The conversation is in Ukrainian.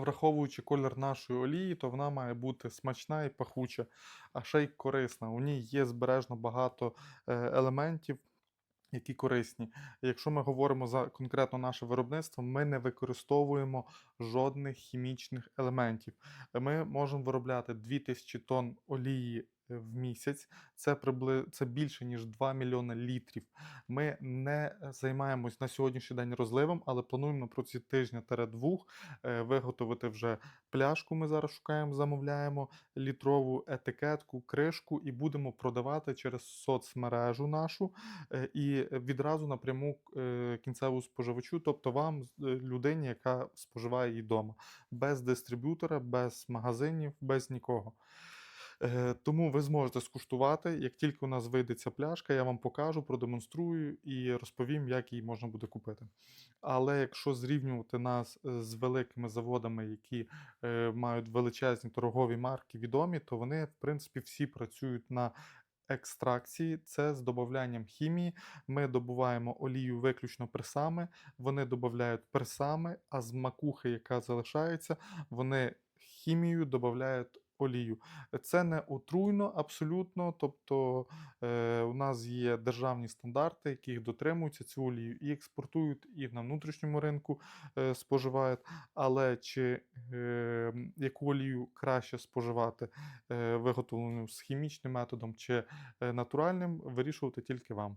Враховуючи колір нашої олії, то вона має бути смачна і пахуча, а ще й корисна. У ній є збережно багато е, елементів, які корисні. Якщо ми говоримо за конкретно наше виробництво, ми не використовуємо жодних хімічних елементів. Ми можемо виробляти 2000 тонн олії в місяць. Це прибли... це більше ніж 2 мільйони літрів. Ми не займаємось на сьогоднішній день розливом, але плануємо на протязі тижня-двох е, виготовити вже пляшку. Ми зараз шукаємо, замовляємо літрову етикетку, кришку і будемо продавати через соцмережу нашу е, і відразу напряму е, кінцеву споживачу, тобто вам, е, людині, яка споживає її вдома, без дистриб'ютора, без магазинів, без нікого. Е, Тому ви зможете скуштувати. Як тільки у нас вийде ця пляшка, я вам покажу, продемонструю і розповім, як її можна буде купити. Але якщо зрівнювати нас е, з великими заводами, які е, мають величезні торгові марки відомі, то вони, в принципі, всі працюють на екстракції, це з додаванням хімії. Ми добуваємо олію виключно пресами, вони додають пресами, а з макухи, яка залишається, вони хімією додають олію. Це не отруйно абсолютно. Тобто е, у нас є державні стандарти, яких дотримуються цю олію і експортують, і на внутрішньому ринку е, споживають. Але чи е, яку олію краще споживати, е, виготовлену з хімічним методом чи е, натуральним, вирішувати тільки вам.